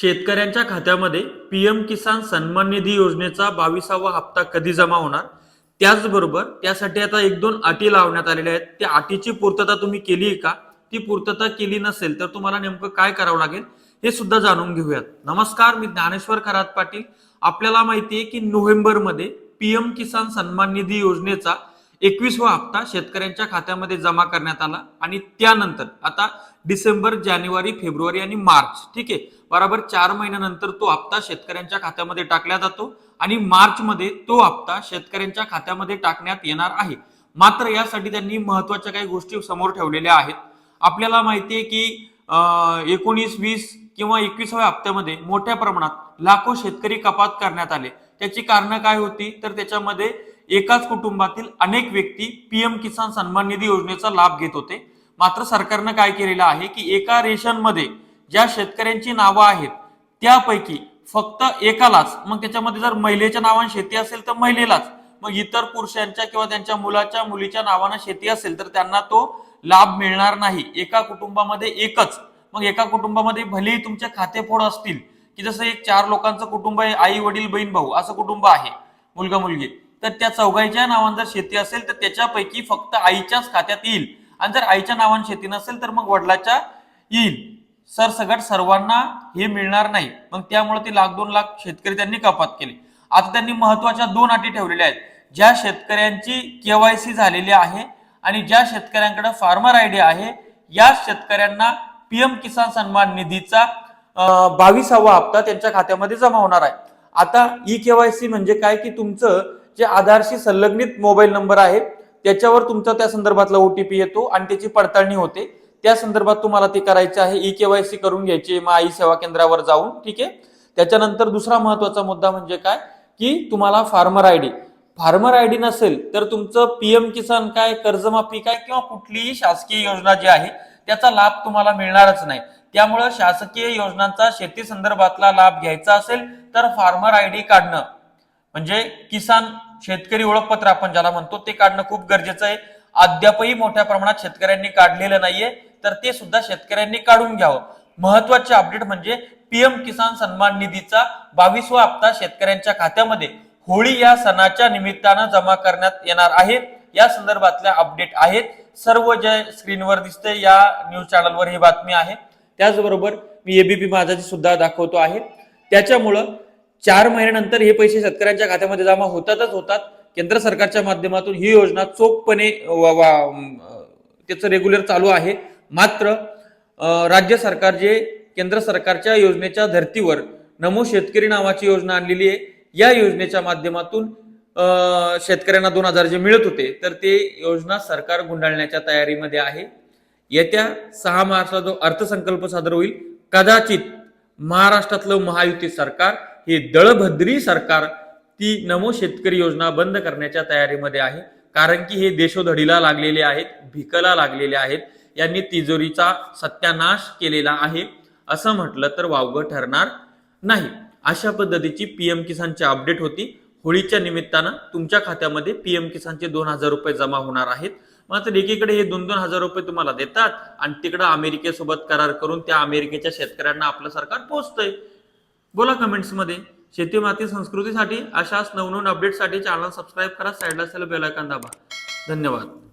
शेतकऱ्यांच्या खात्यामध्ये पीएम किसान सन्मान निधी योजनेचा बावीसावा हप्ता कधी जमा होणार? त्याचबरोबर त्यासाठी आता एक दोन अटी लावण्यात आलेल्या आहेत. त्या अटीची पूर्तता तुम्ही केली आहे का? ती पूर्तता केली नसेल तर तुम्हाला नेमकं काय करावं लागेल? हे सुद्धा जाणून घेऊयात. नमस्कार मी ज्ञानेश्वर खरात पाटील. आपल्याला माहिती आहे की नोव्हेंबरमध्ये पीएम किसान सन्मान निधी योजनेचा एकवीसवा हप्ता शेतकऱ्यांच्या खात्यामध्ये जमा करण्यात आला आणि त्यानंतर आता डिसेंबर जानेवारी फेब्रुवारी आणि मार्च ठीक आहे? बरोबर चार महिन्यानंतर तो हप्ता शेतकऱ्यांच्या खात्यामध्ये टाकला जातो आणि मार्चमध्ये तो हप्ता शेतकऱ्यांच्या खात्यामध्ये टाकण्यात येणार आहे. मात्र यासाठी त्यांनी महत्त्वाच्या काही गोष्टी समोर ठेवलेल्या आहेत. आपल्याला माहिती आहे की एकोणीस वीस किंवा एकवीसाव्या हप्त्यामध्ये मोठ्या प्रमाणात लाखो शेतकरी कपात करण्यात आले. त्याची कारणं काय होती? तर त्याच्यामध्ये एकाच कुटुंबातील अनेक व्यक्ती पीएम किसान सन्मान निधी योजनेचा लाभ घेत होते. मात्र सरकारनं काय केलेलं आहे की एका रेशनमध्ये ज्या शेतकऱ्यांची नावं आहेत त्यापैकी फक्त एकालाच मग त्याच्यामध्ये जर महिलेच्या नावाने शेती असेल तर महिलेलाच मग इतर पुरुषांच्या किंवा त्यांच्या मुलाच्या मुलीच्या नावानं शेती असेल तर त्यांना तो लाभ मिळणार नाही. एका कुटुंबामध्ये एकच मग एका कुटुंबामध्ये भलेही तुमचे खातेफोड असतील की जसं एक चार लोकांचं कुटुंब आहे आई वडील बहीण भाऊ असं कुटुंब आहे मुलगा मुलगी. तर त्या चौघाईच्या नावानं जर शेती असेल तर त्याच्यापैकी फक्त आईच्याच खात्यात येईल. आणि जर आईच्या नावाने शेती नसेल तर मग वडिलाच्या येईल. सरसगट सर्वांना हे मिळणार नाही. मग त्यामुळे ते लाख दोन लाख शेतकरी त्यांनी कपात केली. आता त्यांनी महत्त्वाच्या दोन अटी ठेवलेल्या आहेत. ज्या शेतकऱ्यांची केवायसी झालेली आहे आणि ज्या शेतकऱ्यांकडे फार्मर आयडी आहे या शेतकऱ्यांना पीएम किसान सन्मान निधीचा बावीसावा हप्ता त्यांच्या खात्यामध्ये जमा होणार आहे. आता ई केवायसी म्हणजे काय? की तुमचं जे आधारशी संलग्नित मोबाईल नंबर आहे त्याच्यावर तुमचा त्या संदर्भातला ओटीपी येतो आणि त्याची पडताळणी होते. त्या संदर्भात तुम्हाला ते करायचे आहे. ई केवायसी करून घ्यायची मग आई सेवा केंद्रावर जाऊन ठीक आहे? त्याच्यानंतर दुसरा महत्त्वाचा मुद्दा म्हणजे काय? की तुम्हाला farmer I D. Farmer I D नसेल तर तुमचं पीएम किसान काय कर्जमाफी काय किंवा कुठलीही शासकीय योजना जी आहे त्याचा लाभ तुम्हाला मिळणारच नाही. त्यामुळं शासकीय योजनांचा शेती संदर्भातला लाभ घ्यायचा असेल तर फार्मर आय डी काढणं. म्हणजे किसान शेतकरी ओळखपत्र आपण ज्याला म्हणतो ते काढणं खूप गरजेचं आहे. अद्यापही मोठ्या प्रमाणात शेतकऱ्यांनी काढलेलं नाहीये तर ते सुद्धा शेतकऱ्यांनी काढून घ्यावं. महत्त्वाचे अपडेट म्हणजे पीएम किसान सन्मान निधीचा बावीसवा हप्ता शेतकऱ्यांच्या खात्यामध्ये. होळी या सणाच्या निमित्तानं जमा करण्यात येणार आहे. या संदर्भातल्या अपडेट आहेत. सर्व जे स्क्रीनवर दिसते या न्यूज चॅनलवर ही बातमी आहे. त्याचबरोबर मी एबीपी माझाची सुद्धा दाखवतो आहे. त्याच्यामुळं चार महिन्यानंतर हे पैसे शेतकऱ्यांच्या खात्यामध्ये जमा होतातच होतात. केंद्र सरकारच्या माध्यमातून ही योजना चोखपणे वा- वा- त्याचं रेग्युलर चालू आहे. मात्र राज्य सरकार जे केंद्र सरकारच्या योजनेच्या धर्तीवर नमो शेतकरी नावाची योजना आणलेली आहे या योजनेच्या माध्यमातून शेतकऱ्यांना दोन हजार जे मिळत होते तर ते योजना सरकार गुंडाळण्याच्या तयारीमध्ये आहे. येत्या सहा मार्चला जो अर्थसंकल्प सादर होईल कदाचित महाराष्ट्रातलं महायुती सरकार हे दळभद्री सरकार ती नमो शेतकरी योजना बंद करण्याच्या तयारीमध्ये आहे. कारण की हे देशोधडीला लागलेले आहेत भिकला लागलेले आहेत. यांनी तिजोरीचा सत्यानाश केलेला आहे. असं म्हटलं तर वावगं ठरणार नाही. अशा पद्धतीची पीएम किसानची अपडेट होती. होळीच्या निमित्तानं तुमच्या खात्यामध्ये पीएम किसानचे दोन हजार रुपये जमा होणार आहेत. मात्र एकीकडे हे दोन दोन हजार रुपये तुम्हाला देतात आणि तिकडं अमेरिकेसोबत करार करून त्या अमेरिकेच्या शेतकऱ्यांना आपलं सरकार पोहोचतंय बोला कमेंट्समध्ये शेती माती संस्कृतीसाठी अशाच नवनवीन अपडेटसाठी चॅनल सबस्क्राईब करा. साईडला असेल बेल आयकॉन दाबा. धन्यवाद.